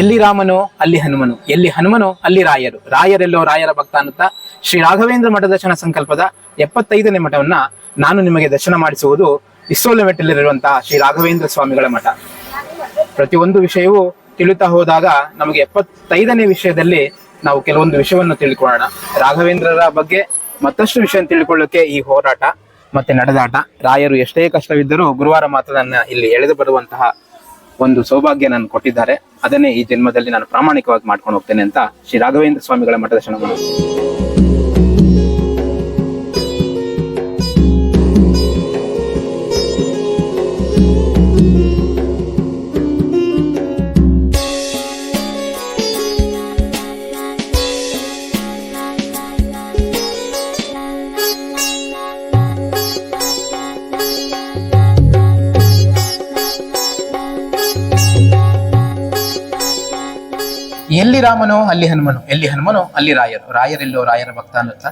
ಎಲ್ಲಿ ರಾಮನೋ ಅಲ್ಲಿ ಹನುಮನು, ಎಲ್ಲಿ ಹನುಮನೋ ಅಲ್ಲಿ ರಾಯರು. ರಾಯರೆಲ್ಲೋ ರಾಯರ ಭಕ್ತ ಅನ್ನುತ್ತಾ ಶ್ರೀ ರಾಘವೇಂದ್ರ ಮಠ ದರ್ಶನ ಸಂಕಲ್ಪದ ಎಪ್ಪತ್ತೈದನೇ ಮಠವನ್ನ ನಾನು ನಿಮಗೆ ದರ್ಶನ ಮಾಡಿಸುವುದು ಇಸ್ರೋಲೆಮೆಟ್ಟಲ್ಲಿರುವಂತಹ ಶ್ರೀ ರಾಘವೇಂದ್ರ ಸ್ವಾಮಿಗಳ ಮಠ. ಪ್ರತಿಯೊಂದು ವಿಷಯವೂ ತಿಳಿತಾ ಹೋದಾಗ ನಮಗೆ ಎಪ್ಪತ್ತೈದನೇ ವಿಷಯದಲ್ಲಿ ನಾವು ಕೆಲವೊಂದು ವಿಷಯವನ್ನು ತಿಳ್ಕೊಳ್ಳೋಣ. ರಾಘವೇಂದ್ರರ ಬಗ್ಗೆ ಮತ್ತಷ್ಟು ವಿಷಯ ತಿಳ್ಕೊಳ್ಳೋಕೆ ಈ ಹೋರಾಟ ಮತ್ತೆ ನಡೆದಾಟ. ರಾಯರು ಎಷ್ಟೇ ಕಷ್ಟವಿದ್ದರೂ ಗುರುವಾರ ಮಾತ್ರ ನನ್ನ ಇಲ್ಲಿ ಎಳೆದು ಬರುವಂತಹ ಒಂದು ಸೌಭಾಗ್ಯ ನಾನು ಕೊಟ್ಟಿದ್ದಾರೆ. ಅದನ್ನೇ ಈ ಜನ್ಮದಲ್ಲಿ ನಾನು ಪ್ರಾಮಾಣಿಕವಾಗಿ ಮಾಡ್ಕೊಂಡು ಹೋಗ್ತೇನೆ ಅಂತ ಶ್ರೀ ರಾಘವೇಂದ್ರ ಸ್ವಾಮಿಗಳ ಮಠದ ಮಾಡಿ ಎಲ್ಲಿ ರಾಮನು ಅಲ್ಲಿ ಹನುಮನು? ಎಲ್ಲಿ ಹನುಮನು, ಅಲ್ಲಿ ರಾಯರು. ರಾಯರೆಲ್ಲೋ ರಾಯರ ಭಕ್ತ ಅನ್ನುತ್ತಾ?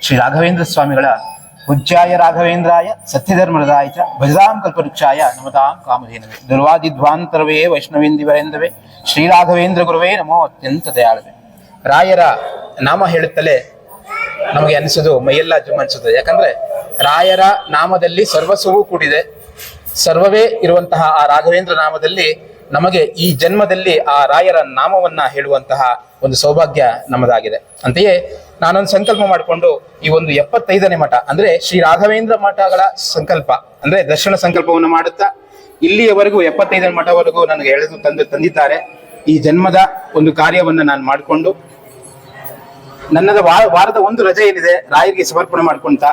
ಶ್ರೀ ರಾಘವೇಂದ್ರ ಸ್ವಾಮಿಗಳ ಉಜ್ಜಾಯ ರಾಘವೇಂದ್ರಾಯ ಸತ್ಯಧರ್ಮರದಾಯ ಚ ಭಜದಾಂ ಕಲ್ಪವೃಕ್ಷಾಯ ನಮತಾಂ ಕಾಮಧೇನವೇ. ದುರ್ವಾದಿಧ್ವಾಂತರವೇ ವೈಷ್ಣವೇಂದಿವರೆಂದವೇ ಶ್ರೀ ರಾಘವೇಂದ್ರ ಗುರುವೇ ನಮೋ ಅತ್ಯಂತ ದಯಾಳವೇ. ರಾಯರ ನಾಮ ಹೇಳುತ್ತಲೇ ನಮಗೆ ಅನಿಸೋದು ಮೈಯೆಲ್ಲ ಜುಮ್ ಅನಿಸುತ್ತದೆ ಯಾಕಂದ್ರೆ ರಾಯರ ನಾಮದಲ್ಲಿ ಸರ್ವಸ್ವವೂ ಕೂಡಿದೆ. ಸರ್ವವೇ ಇರುವಂತಹ ಆ ರಾಘವೇಂದ್ರ ನಾಮದಲ್ಲಿ ನಮಗೆ ಈ ಜನ್ಮದಲ್ಲಿ ಆ ರಾಯರ ನಾಮವನ್ನ ಹೇಳುವಂತಹ ಒಂದು ಸೌಭಾಗ್ಯ ನಮ್ಮದಾಗಿದೆ. ಅಂತೆಯೇ ನಾನೊಂದು ಸಂಕಲ್ಪ ಮಾಡಿಕೊಂಡು ಈ ಒಂದು ಎಪ್ಪತ್ತೈದನೇ ಮಠ, ಅಂದ್ರೆ ಶ್ರೀ ರಾಘವೇಂದ್ರ ಮಠಗಳ ಸಂಕಲ್ಪ, ಅಂದ್ರೆ ದರ್ಶನ ಸಂಕಲ್ಪವನ್ನು ಮಾಡುತ್ತಾ ಇಲ್ಲಿಯವರೆಗೂ ಎಪ್ಪತ್ತೈದನೇ ಮಠವರೆಗೂ ನನಗೆ ಎಳೆದು ತಂದು ತಂದಿದ್ದಾರೆ. ಈ ಜನ್ಮದ ಒಂದು ಕಾರ್ಯವನ್ನ ನಾನು ಮಾಡಿಕೊಂಡು ನನ್ನದ ವಾರ ವಾರದ ಒಂದು ರಜೆ ಏನಿದೆ, ರಾಯರಿಗೆ ಸಮರ್ಪಣೆ ಮಾಡ್ಕೊಂತ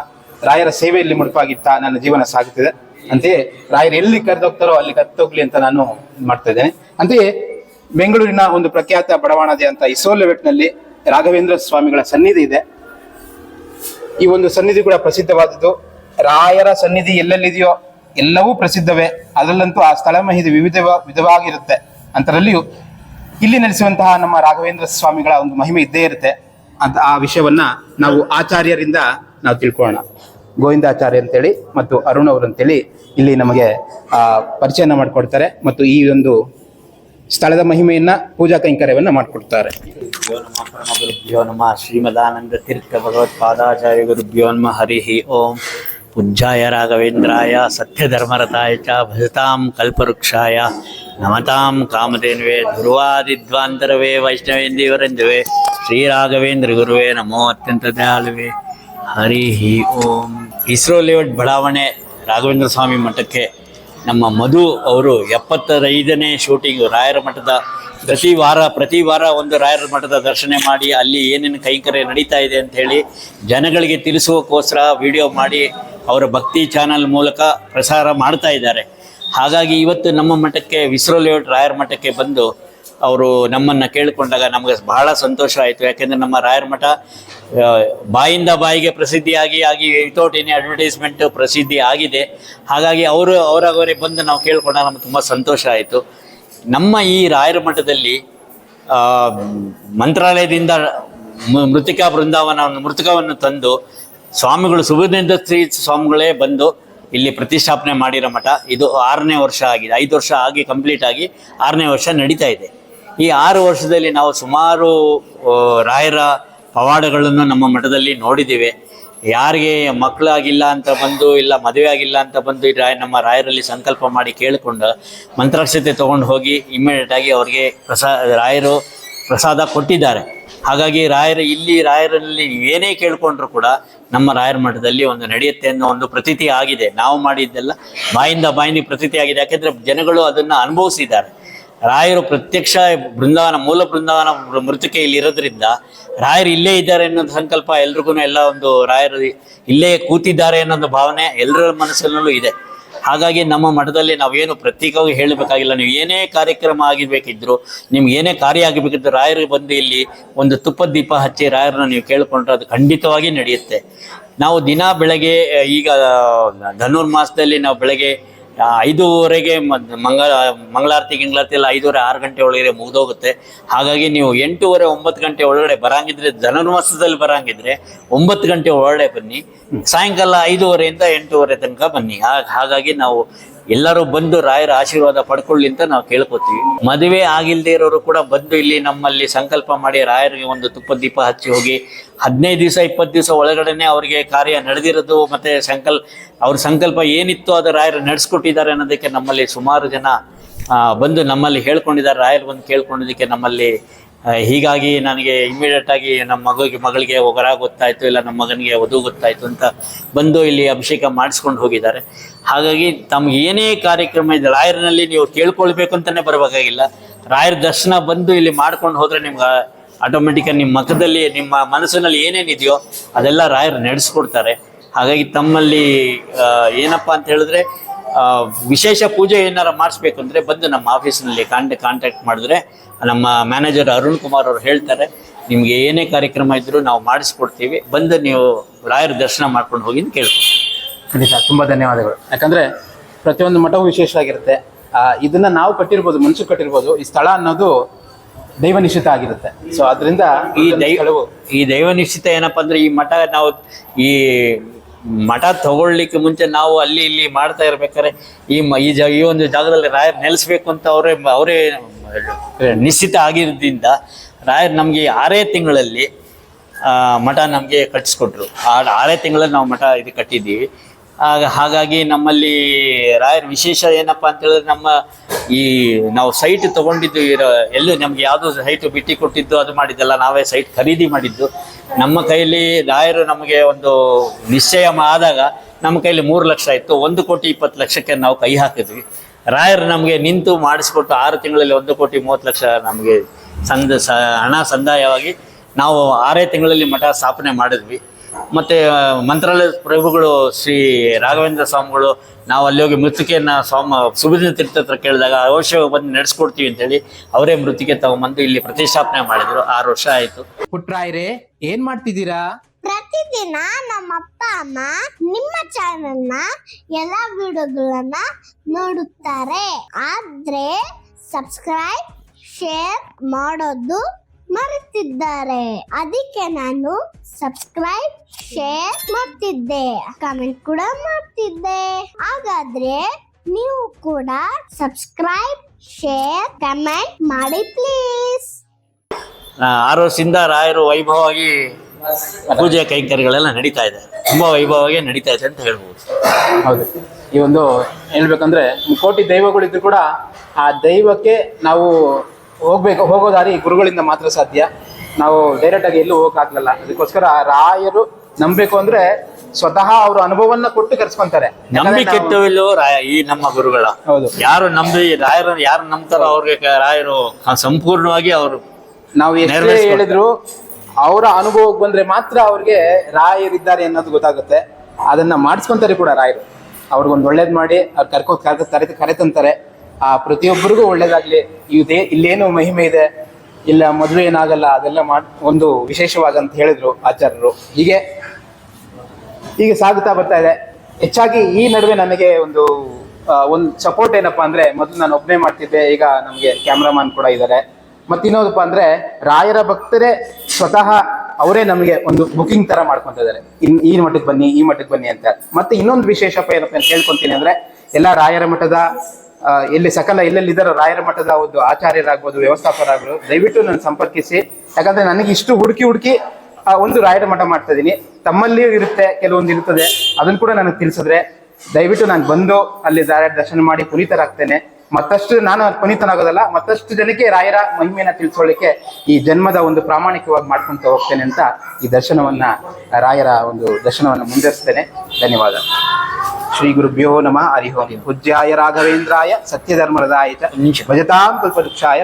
ರಾಯರ ಸೇವೆಯಲ್ಲಿ ಮುಡುಪಾಗಿತ್ತಾ ನನ್ನ ಜೀವನ ಸಾಗುತ್ತಿದೆ. ಅಂತೆಯೇ ರಾಯರು ಎಲ್ಲಿ ಕರೆದೋಗ್ತಾರೋ ಅಲ್ಲಿ ಕತ್ತೋಗ್ಲಿ ಅಂತ ನಾನು ಮಾಡ್ತಾ ಇದ್ದೇನೆ. ಅಂತೆಯೇ ಬೆಂಗಳೂರಿನ ಒಂದು ಪ್ರಖ್ಯಾತ ಬಡವಾಣದೆ ಅಂತ ಇಸೋಲೆವೆಟ್ನಲ್ಲಿ ರಾಘವೇಂದ್ರ ಸ್ವಾಮಿಗಳ ಸನ್ನಿಧಿ ಇದೆ. ಈ ಒಂದು ಸನ್ನಿಧಿ ಕೂಡ ಪ್ರಸಿದ್ಧವಾದದ್ದು. ರಾಯರ ಸನ್ನಿಧಿ ಎಲ್ಲೆಲ್ಲಿದೆಯೋ ಎಲ್ಲವೂ ಪ್ರಸಿದ್ಧವೇ. ಅದರಲ್ಲಂತೂ ಆ ಸ್ಥಳ ಮಹಿದಿ ವಿವಿಧ ವಿಧವಾಗಿರುತ್ತೆ. ಅಂತರಲ್ಲಿಯೂ ಇಲ್ಲಿ ನೆಲೆಸುವಂತಹ ನಮ್ಮ ರಾಘವೇಂದ್ರ ಸ್ವಾಮಿಗಳ ಒಂದು ಮಹಿಮೆ ಇದ್ದೇ ಇರುತ್ತೆ. ಅಂತ ಆ ವಿಷಯವನ್ನ ನಾವು ಆಚಾರ್ಯರಿಂದ ನಾವು ತಿಳ್ಕೊಳ್ಳೋಣ. ಗೋವಿಂದಾಚಾರ್ಯ ಅಂತೇಳಿ ಮತ್ತು ಅರುಣ್ ಅವರು ಅಂತೇಳಿ ಇಲ್ಲಿ ನಮಗೆ ಪರಿಚಯನ ಮಾಡಿಕೊಡ್ತಾರೆ ಮತ್ತು ಈ ಒಂದು ಸ್ಥಳದ ಮಹಿಮೆಯನ್ನ ಪೂಜಾ ಕೈಂಕರ್ಯವನ್ನ ಮಾಡಿಕೊಡ್ತಾರೆ. ಶ್ರೀಮದಾನಂದ ತೀರ್ಥ ಭಗವತ್ಪಾದಾಚಾರ್ಯ ಗುರುಭ್ಯೋ ನಮಃ ಹರಿ ಓಂ. ಪೂಜಾಯ ರಾಘವೇಂದ್ರಾಯ ಸತ್ಯಧರ್ಮರತಾಯ ಚ ಭಜತಾಂ ಕಲ್ಪವೃಕ್ಷಾಯ ನಮತಾಂ ಕಾಮಧೇನುವೆ ಧ್ರುವಾದಿದ್ವಾಂತರವೇ ಶ್ರೀ ರಾಘವೇಂದ್ರ ಗುರುವೇ ನಮೋ ಅತ್ಯಂತ ದಯಾಳುವೆ ಹರಿ ಓಂ. ಇಸ್ರೋ ಲೇಔಟ್ ಬಡಾವಣೆ ರಾಘವೇಂದ್ರ ಸ್ವಾಮಿ ಮಠಕ್ಕೆ ನಮ್ಮ ಮಧು ಅವರು ಎಪ್ಪತ್ತೈದನೇ ಶೂಟಿಂಗ್ ರಾಯರ ಮಠದ ಪ್ರತಿ ವಾರ ಪ್ರತಿ ವಾರ ಒಂದು ರಾಯರ ಮಠದ ದರ್ಶನ ಮಾಡಿ, ಅಲ್ಲಿ ಏನೇನು ಕೈಂಕರ್ಯ ನಡೀತಾ ಇದೆ ಅಂತ ಹೇಳಿ ಜನಗಳಿಗೆ ತಿಳಿಸುವಕ್ಕೋಸ್ಕರ ವಿಡಿಯೋ ಮಾಡಿ ಅವರ ಭಕ್ತಿ ಚಾನಲ್ ಮೂಲಕ ಪ್ರಸಾರ ಮಾಡ್ತಾ ಇದ್ದಾರೆ. ಹಾಗಾಗಿ ಇವತ್ತು ನಮ್ಮ ಮಠಕ್ಕೆ ವಿಸ್ರೋ ಲೇಔಟ್ ರಾಯರ ಮಠಕ್ಕೆ ಬಂದು ಅವರು ನಮ್ಮನ್ನು ಕೇಳಿಕೊಂಡಾಗ ನಮಗೆ ಬಹಳ ಸಂತೋಷ ಆಯಿತು. ಯಾಕೆಂದರೆ ನಮ್ಮ ರಾಯರ ಮಠ ಬಾಯಿಂದ ಬಾಯಿಗೆ ಪ್ರಸಿದ್ಧಿಯಾಗಿ ಆಗಿ ವಿತೌಟ್ ಎನಿ ಅಡ್ವರ್ಟೈಸ್ಮೆಂಟ್ ಪ್ರಸಿದ್ಧಿ ಆಗಿದೆ. ಹಾಗಾಗಿ ಅವರು, ಅವರವರೇ ಬಂದು ನಾವು ಕೇಳ್ಕೊಂಡಾಗ ನಮ್ಗೆ ತುಂಬ ಸಂತೋಷ ಆಯಿತು. ನಮ್ಮ ಈ ರಾಯರ ಮಠದಲ್ಲಿ ಮಂತ್ರಾಲಯದಿಂದ ಮೃತಿಕಾ ಬೃಂದಾವನವನ್ನು ಮೃತಕವನ್ನು ತಂದು ಸ್ವಾಮಿಗಳು, ಸುಬುಧೇಂದ್ರ ಶ್ರೀ ಸ್ವಾಮಿಗಳೇ ಬಂದು ಇಲ್ಲಿ ಪ್ರತಿಷ್ಠಾಪನೆ ಮಾಡಿರೋ ಮಠ. ಇದು ಆರನೇ ವರ್ಷ ಆಗಿದೆ. ಐದು ವರ್ಷ ಆಗಿ ಕಂಪ್ಲೀಟ್ ಆಗಿ ಆರನೇ ವರ್ಷ ನಡೀತಾ ಇದೆ. ಈ ಆರು ವರ್ಷದಲ್ಲಿ ನಾವು ಸುಮಾರು ರಾಯರ ಪವಾಡಗಳನ್ನು ನಮ್ಮ ಮಠದಲ್ಲಿ ನೋಡಿದ್ದೇವೆ. ಯಾರಿಗೆ ಮಕ್ಕಳಾಗಿಲ್ಲ ಅಂತ ಬಂದು, ಇಲ್ಲ ಮದುವೆ ಆಗಿಲ್ಲ ಅಂತ ಬಂದು ರಾಯ, ನಮ್ಮ ರಾಯರಲ್ಲಿ ಸಂಕಲ್ಪ ಮಾಡಿ ಕೇಳಿಕೊಂಡು ಮಂತ್ರಾಕ್ಷತೆ ತೊಗೊಂಡು ಹೋಗಿ ಇಮ್ಮಿಡಿಯೇಟ್ ಆಗಿ ಅವ್ರಿಗೆ ಪ್ರಸಾದ ರಾಯರು ಪ್ರಸಾದ ಕೊಟ್ಟಿದ್ದಾರೆ. ಹಾಗಾಗಿ ರಾಯರ ಇಲ್ಲಿ, ರಾಯರಲ್ಲಿ ಏನೇ ಕೇಳ್ಕೊಂಡ್ರು ಕೂಡ ನಮ್ಮ ರಾಯರ ಮಠದಲ್ಲಿ ಒಂದು ನಡೆಯುತ್ತೆ ಅನ್ನೋ ಒಂದು ಪ್ರತೀತಿ ಆಗಿದೆ. ನಾವು ಮಾಡಿದ್ದೆಲ್ಲ ಬಾಯಿಂದ ಬಾಯಿಂದ ಪ್ರತೀತಿ ಆಗಿದೆ. ಯಾಕೆಂದ್ರೆ ಜನಗಳು ಅದನ್ನು ಅನುಭವಿಸಿದ್ದಾರೆ. ರಾಯರು ಪ್ರತ್ಯಕ್ಷ ಬೃಂದಾವನ, ಮೂಲ ಬೃಂದಾವನ ಮೃತಿಕೆ ಇಲ್ಲಿ ಇರೋದ್ರಿಂದ ರಾಯರು ಇಲ್ಲೇ ಇದ್ದಾರೆ ಅನ್ನೋದು ಸಂಕಲ್ಪ ಎಲ್ರಿಗೂ ಎಲ್ಲ ಒಂದು ರಾಯರು ಇಲ್ಲೇ ಕೂತಿದ್ದಾರೆ ಅನ್ನೋದು ಭಾವನೆ ಎಲ್ಲರ ಮನಸ್ಸಿನಲ್ಲೂ ಇದೆ. ಹಾಗಾಗಿ ನಮ್ಮ ಮಠದಲ್ಲಿ ನಾವೇನು ಪ್ರತ್ಯೇಕವಾಗಿ ಹೇಳಬೇಕಾಗಿಲ್ಲ. ನೀವು ಏನೇ ಕಾರ್ಯಕ್ರಮ ಆಗಿರ್ಬೇಕಿದ್ರು, ನಿಮ್ಗೆ ಏನೇ ಕಾರ್ಯ ಆಗಬೇಕಿದ್ರು ರಾಯರಿಗೆ ಬಂದು ಇಲ್ಲಿ ಒಂದು ತುಪ್ಪದ ದೀಪ ಹಚ್ಚಿ ರಾಯರನ್ನ ನೀವು ಕೇಳಿಕೊಂಡ್ರೆ ಅದು ಖಂಡಿತವಾಗಿ ನಡೆಯುತ್ತೆ. ನಾವು ದಿನ ಬೆಳಗ್ಗೆ, ಈಗ ಧನುರ್ಮಾಸದಲ್ಲಿ ನಾವು ಬೆಳಗ್ಗೆ ಐದೂವರೆಗೆ ಮಂಗಳ, ಮಂಗಳಾರತಿ ಗಿಂಗಳಾರತಿ ಎಲ್ಲ ಐದೂವರೆ ಆರು ಗಂಟೆ ಒಳಗಡೆ ಮುಗಿದೋಗುತ್ತೆ. ಹಾಗಾಗಿ ನೀವು ಎಂಟೂವರೆ, ಒಂಬತ್ತು ಗಂಟೆ ಒಳಗಡೆ ಬರಂಗಿದ್ರೆ, ಧನುರ್ಮಾಸದಲ್ಲಿ ಬರಂಗಿದ್ರೆ ಒಂಬತ್ತು ಗಂಟೆ ಒಳಗಡೆ ಬನ್ನಿ. ಸಾಯಂಕಾಲ ಐದೂವರೆಯಿಂದ ಎಂಟೂವರೆ ತನಕ ಬನ್ನಿ. ಹಾಗಾಗಿ ನಾವು ಎಲ್ಲರೂ ಬಂದು ರಾಯರ ಆಶೀರ್ವಾದ ಪಡ್ಕೊಳ್ಳಿ ಅಂತ ನಾವು ಕೇಳ್ಕೊತೀವಿ. ಮದುವೆ ಆಗಿಲ್ದೇ ಇರೋರು ಕೂಡ ಬಂದು ಇಲ್ಲಿ ನಮ್ಮಲ್ಲಿ ಸಂಕಲ್ಪ ಮಾಡಿ ರಾಯರಿಗೆ ಒಂದು ತುಪ್ಪ ದೀಪ ಹಚ್ಚಿ ಹೋಗಿ, ಹದಿನೈದು ದಿವಸ, ಇಪ್ಪತ್ತು ದಿವಸ ಒಳಗಡೆನೆ ಅವರಿಗೆ ಕಾರ್ಯ ನಡೆದಿರೋದು ಮತ್ತೆ ಸಂಕಲ್ಪ ಅವ್ರ ಸಂಕಲ್ಪ ಏನಿತ್ತು ಅದು ರಾಯರು ನಡೆಸ್ಕೊಟ್ಟಿದ್ದಾರೆ ಅನ್ನೋದಕ್ಕೆ ನಮ್ಮಲ್ಲಿ ಸುಮಾರು ಜನ ಬಂದು ನಮ್ಮಲ್ಲಿ ಹೇಳ್ಕೊಂಡಿದ್ದಾರೆ. ರಾಯರು ಬಂದು ಕೇಳ್ಕೊಂಡಿದ್ದಕ್ಕೆ ನಮ್ಮಲ್ಲಿ ಹೀಗಾಗಿ ನನಗೆ ಇಮಿಡಿಯೇಟ್ ಆಗಿ ನಮ್ಮ ಮಗುಗೆ ಮಗಳಿಗೆ ಒಗರ ಗೊತ್ತಾಯ್ತು ಇಲ್ಲ ನಮ್ಮ ಮಗನಿಗೆ ವಧು ಗೊತ್ತಾಯ್ತು ಅಂತ ಬಂದು ಇಲ್ಲಿ ಅಭಿಷೇಕ ಮಾಡಿಸ್ಕೊಂಡು ಹೋಗಿದ್ದಾರೆ. ಹಾಗಾಗಿ ತಮ್ಗೆ ಏನೇ ಕಾರ್ಯಕ್ರಮ ಇದೆ ರಾಯರಿನಲ್ಲಿ ನೀವು ಕೇಳ್ಕೊಳ್ಬೇಕು ಅಂತಾನೆ ಬರಬೇಕಾಗಿಲ್ಲ. ರಾಯರ ದರ್ಶನ ಬಂದು ಇಲ್ಲಿ ಮಾಡ್ಕೊಂಡು ಹೋದ್ರೆ ನಿಮ್ಗೆ ಆಟೋಮೆಟಿಕ್ ನಿಮ್ಮ ಮಖದಲ್ಲಿ ನಿಮ್ಮ ಮನಸ್ಸಿನಲ್ಲಿ ಏನೇನಿದೆಯೋ ಅದೆಲ್ಲ ರಾಯರು ನಡೆಸ್ಕೊಡ್ತಾರೆ. ಹಾಗಾಗಿ ತಮ್ಮಲ್ಲಿ ಏನಪ್ಪ ಅಂತ ಹೇಳಿದ್ರೆ ವಿಶೇಷ ಪೂಜೆ ಏನಾರ ಮಾಡಿಸ್ಬೇಕು ಅಂದ್ರೆ ಬಂದು ನಮ್ಮ ಆಫೀಸ್ನಲ್ಲಿ ಕಾಂಟ್ ಕಾಂಟ್ಯಾಕ್ಟ್ ಮಾಡಿದ್ರೆ ನಮ್ಮ ಮ್ಯಾನೇಜರ್ ಅರುಣ್ ಕುಮಾರ್ ಅವರು ಹೇಳ್ತಾರೆ ನಿಮ್ಗೆ ಏನೇ ಕಾರ್ಯಕ್ರಮ ಇದ್ರೂ ನಾವು ಮಾಡಿಸ್ಕೊಡ್ತೀವಿ. ಬಂದು ನೀವು ರಾಯರ ದರ್ಶನ ಮಾಡ್ಕೊಂಡು ಹೋಗಿ ಅಂತ ಸರ್ ಖಂಡಿತ ತುಂಬಾ ಧನ್ಯವಾದಗಳು. ಯಾಕಂದ್ರೆ ಪ್ರತಿಯೊಂದು ಮಠವೂ ವಿಶೇಷ ಆಗಿರುತ್ತೆ. ಇದನ್ನ ನಾವು ಕಟ್ಟಿರ್ಬೋದು ಮನ್ಸು ಕಟ್ಟಿರ್ಬೋದು ಈ ಸ್ಥಳ ಅನ್ನೋದು ದೈವ ನಿಶ್ಚಿತ ಆಗಿರುತ್ತೆ. ಸೊ ಅದರಿಂದ ಈ ದೈವ ಈ ದೈವ ನಿಶ್ಚಿತ ಏನಪ್ಪಾ ಅಂದ್ರೆ ಈ ಮಠ ನಾವು ಈ ಮಠ ತಗೊಳ್ಲಿಕ್ಕೆ ಮುಂಚೆ ನಾವು ಅಲ್ಲಿ ಇಲ್ಲಿ ಮಾಡ್ತಾ ಇರ್ಬೇಕಾದ್ರೆ ಈ ಮ- ಈ ಜ ಈ ಒಂದು ಜಾಗದಲ್ಲಿ ರಾಯರ್ ನೆಲೆಸ್ಬೇಕು ಅಂತ ಅವರೇ ಅವರೇ ನಿಶ್ಚಿತ ಆಗಿರೋದ್ರಿಂದ ರಾಯರ್ ನಮಗೆ ಆರೇ ತಿಂಗಳಲ್ಲಿ ಮಠ ನಮಗೆ ಕಟ್ಟಿಸ್ಕೊಟ್ರು. ಆರೇ ತಿಂಗಳಲ್ಲಿ ನಾವು ಮಠ ಇದು ಕಟ್ಟಿದ್ದೀವಿ. ಹಾಗಾಗಿ ನಮ್ಮಲ್ಲಿ ರಾಯರ್ ವಿಶೇಷ ಏನಪ್ಪಾ ಅಂತ ಹೇಳಿದ್ರೆ ನಮ್ಮ ಈ ನಾವು ಸೈಟ್ ತಗೊಂಡಿದ್ದು ಇರೋ, ಎಲ್ಲೂ ನಮ್ಗೆ ಯಾವುದು ಸೈಟ್ ಬಿಟ್ಟು ಕೊಟ್ಟಿದ್ದು ಅದು ಮಾಡಿದ್ದಲ್ಲ, ನಾವೇ ಸೈಟ್ ಖರೀದಿ ಮಾಡಿದ್ದು. ನಮ್ಮ ಕೈಲಿ ರಾಯರು ನಮಗೆ ಒಂದು ನಿಶ್ಚಯ ಆದಾಗ ನಮ್ಮ ಕೈಲಿ ಮೂರು ಲಕ್ಷ ಇತ್ತು, ಒಂದು ಕೋಟಿ ಇಪ್ಪತ್ತು ಲಕ್ಷಕ್ಕೆ ನಾವು ಕೈ ಹಾಕಿದ್ವಿ. ರಾಯರು ನಮಗೆ ನಿಂತು ಮಾಡಿಸ್ಕೊಟ್ಟು ಆರು ತಿಂಗಳಲ್ಲಿ ಒಂದು ಕೋಟಿ ಮೂವತ್ತು ಲಕ್ಷ ನಮಗೆ ಸಂದ ಸ ಹಣ ಸಂದಾಯವಾಗಿ ನಾವು ಆರೇ ತಿಂಗಳಲ್ಲಿ ಮಠ ಸ್ಥಾಪನೆ ಮಾಡಿದ್ವಿ. ಮತ್ತೆ ಮಂತ್ರಾಲಯ ಪ್ರಭುಗಳು ಶ್ರೀ ರಾಘವೇಂದ್ರ ಸ್ವಾಮಿಗಳು ನಾವು ಅಲ್ಲಿ ಹೋಗಿ ಮೃತಿಕೆಯನ್ನು ಸ್ವಾಮ ಸುಭದ್ರ ತೀರ್ಥ ಹತ್ರ ಕೇಳಿದಾಗ ಅವಶ್ಯ ಬಂದು ನಡೆಸ್ಕೊಡ್ತೀವಿ ಅಂತೇಳಿ ಅವರೇ ಮೃತಿಕೆ ತಗೊಂಬಂದು ಇಲ್ಲಿ ಪ್ರತಿಷ್ಠಾಪನೆ ಮಾಡಿದ್ರು. ಆರು ವರ್ಷ ಆಯಿತು. ಪುಟ್ರಾಯ್ರೆ ಏನ್ ಮಾಡ್ತಿದ್ದೀರಾ? ಪ್ರತಿದಿನ ನಮ್ಮ ಅಪ್ಪ ಅಮ್ಮ ನಿಮ್ಮ ಚಾನೆಲ್ನ ಎಲ್ಲ ಎಲ್ಲಾ ವಿಡಿಯೋಗಳನ್ನ ನೋಡುತ್ತಾರೆ. ಆದ್ರೆ ಸಬ್ಸ್ಕ್ರೈಬ್ ಶೇರ್ ಮಾಡೋದು ಮರೆತಿದ್ದಾರೆ. ಅದಕ್ಕೆ ನಾನು ಸಬ್ಸ್ಕ್ರೈಬ್ ಶೇರ್ ಮಾಡ್ತಿದ್ದೆ. ಕಮೆಂಟ್ ಕೂಡ ಮಾಡ್ತಿದ್ದೆ. ಹಾಗಾದ್ರೆ ನೀವು ಕೂಡ ಸಬ್ಸ್ಕ್ರೈಬ್ ಶೇರ್ ಕಮೆಂಟ್ ಮಾಡಿ ಪ್ಲೀಸ್ ಆ, ಆರು ವರ್ಷದಿಂದ ರಾಯರು ವೈಭವವಾಗಿ ಪೂಜೆ ಕೈಂಕರ್ಯಗಳೆಲ್ಲ ನಡೀತಾ ಇದೆ. ತುಂಬಾ ವೈಭವವಾಗಿ ನಡೀತಾ ಇದೆ ಅಂತ ಹೇಳ್ಬೋದು. ಹೌದು. ಈ ಒಂದು ಹೇಳ್ಬೇಕಂದ್ರೆ ಕೋಟಿ ದೈವಗಳಿದ್ರು ಕೂಡ ಆ ದೈವಕ್ಕೆ ನಾವು ಹೋಗ್ಬೇಕು ಹೋಗೋ ದಾರಿ ಗುರುಗಳಿಂದ ಮಾತ್ರ ಸಾಧ್ಯ. ನಾವು ಡೈರೆಕ್ಟ್ ಆಗಿ ಎಲ್ಲೂ ಹೋಗಕ್ಕಾಗ್ಲಲ್ಲ. ಅದಕ್ಕೋಸ್ಕರ ರಾಯರು ನಂಬಬೇಕು ಅಂದ್ರೆ ಸ್ವತಃ ಅವ್ರ ಅನುಭವವನ್ನ ಕೊಟ್ಟು ಕರ್ಸ್ಕೊಂತಾರೆ. ನಂಬಿಕೆ ಇಟ್ಟವಿಲ್ಲೋ ರಾಯ ಈ ನಮ್ಮ ಗುರುಗಳ. ಹೌದು. ಯಾರು ನಂಬಿ ರಾಯರು ಯಾರು ನಂಬ್ತಾರೋ ಅವ್ರಿಗೆ ರಾಯರು ಸಂಪೂರ್ಣವಾಗಿ ಅವರು ನಾವು ಎಷ್ಟೇ ನೆರವೇರಿಸ್ಕೊಡ್ತಾರೆ. ಹೇಳಿದ್ರು ಅವರ ಅನುಭವಕ್ಕೆ ಬಂದ್ರೆ ಮಾತ್ರ ಅವ್ರಿಗೆ ರಾಯರಿದ್ದಾರೆ ಅನ್ನೋದು ಗೊತ್ತಾಗುತ್ತೆ. ಅದನ್ನ ಮಾಡಿಸ್ಕೊಂತಾರೆ ಕೂಡ ರಾಯರು. ಅವ್ರಿಗೊಂದು ಒಳ್ಳೇದ್ ಮಾಡಿ ಅವ್ರು ಕರ್ಕೊ ಕರ್ಕ ಕರೆ ಕರೆತಂತಾರೆ. ಆ ಪ್ರತಿಯೊಬ್ಬರಿಗೂ ಒಳ್ಳೇದಾಗ್ಲಿ. ಇದೇ, ಇಲ್ಲೇನು ಮಹಿಮೆ ಇದೆ, ಇಲ್ಲ ಮದುವೆ ಏನಾಗಲ್ಲ, ಅದೆಲ್ಲ ಮಾಡ್, ಒಂದು ವಿಶೇಷವಾದ ಅಂತ ಹೇಳಿದ್ರು ಆಚಾರ್ಯರು. ಹೀಗೆ ಹೀಗೆ ಸಾಗುತ್ತಾ ಬರ್ತಾ ಇದೆ. ಹೆಚ್ಚಾಗಿ ಈ ನಡುವೆ ನನಗೆ ಒಂದು ಒಂದು ಸಪೋರ್ಟ್ ಏನಪ್ಪಾ ಅಂದ್ರೆ, ಮೊದಲು ನಾನು ಒಬ್ಬನೇ ಮಾಡ್ತಿದ್ದೆ, ಈಗ ನಮಗೆ ಕ್ಯಾಮ್ರಾಮನ್ ಕೂಡ ಇದ್ದಾರೆ ಮತ್ತಿನ್ನೋದಪ್ಪ ಅಂದ್ರೆ, ರಾಯರ ಭಕ್ತರೇ ಸ್ವತಃ ಅವರೇ ನಮಗೆ ಒಂದು ಬುಕಿಂಗ್ ತರ ಮಾಡ್ಕೊಂತ ಇದ್ದಾರೆ ಇನ್, ಈ ಮಠಕ್ಕೆ ಬನ್ನಿ, ಈ ಮಠಕ್ಕೆ ಬನ್ನಿ ಅಂತ. ಮತ್ತೆ ಇನ್ನೊಂದು ವಿಶೇಷಪ್ಪ ಏನಪ್ಪ ಅಂತ ಹೇಳ್ಕೊಂತೀನಿ ಅಂದ್ರೆ, ಎಲ್ಲ ರಾಯರ ಮಠದ ಆ, ಎಲ್ಲಿ ಸಕಲ ಎಲ್ಲೆಲ್ಲಿದ್ದಾರೋ ರಾಯರ ಮಠದ ಒಂದು ಆಚಾರ್ಯರಾಗ್ಬೋದು ವ್ಯವಸ್ಥಾಪಕರಾಗ್ಬೋದು ದಯವಿಟ್ಟು ನನ್ನ ಸಂಪರ್ಕಿಸಿ. ಯಾಕಂದ್ರೆ ನನಗೆ ಇಷ್ಟು ಹುಡುಕಿ ಹುಡುಕಿ ಒಂದು ರಾಯರ ಮಠ ಮಾಡ್ತಾ ಇದ್ದೀನಿ. ತಮ್ಮಲ್ಲಿಯೂ ಇರುತ್ತೆ ಕೆಲವೊಂದು ಇರ್ತದೆ. ಅದನ್ನು ಕೂಡ ನನಗೆ ತಿಳಿಸಿದ್ರೆ ದಯವಿಟ್ಟು ನಾನು ಬಂದು ಅಲ್ಲಿ ರಾಯರ ದರ್ಶನ ಮಾಡಿ ಪುನೀತರಾಗ್ತೇನೆ. ಮತ್ತಷ್ಟು ನಾನು ಪುನೀತನಾಗೋದಲ್ಲ, ಮತ್ತಷ್ಟು ಜನಕ್ಕೆ ರಾಯರ ಮಹಿಮೆಯನ್ನ ತಿಳಿಸ್ಕೊಳ್ಳಿಕ್ಕೆ ಈ ಜನ್ಮದ ಒಂದು ಪ್ರಾಮಾಣಿಕವಾಗಿ ಮಾಡ್ಕೊಂತ ಹೋಗ್ತೇನೆ ಅಂತ ಈ ದರ್ಶನವನ್ನ, ರಾಯರ ಒಂದು ದರ್ಶನವನ್ನು ಮುಂದುವರಿಸ್ತೇನೆ. ಧನ್ಯವಾದ. ಶ್ರೀ ಗುರುಭ್ಯೋ ನಮಃ. ಹರಿಹೋನಿ ಪೂಜ್ಯಾಯ ರಾಘವೇಂದ್ರಾಯ, ಸತ್ಯಧರ್ಮರದಾಯ. ಭಜತಾಂ ಕಲ್ಪವೃಕ್ಷಾಯ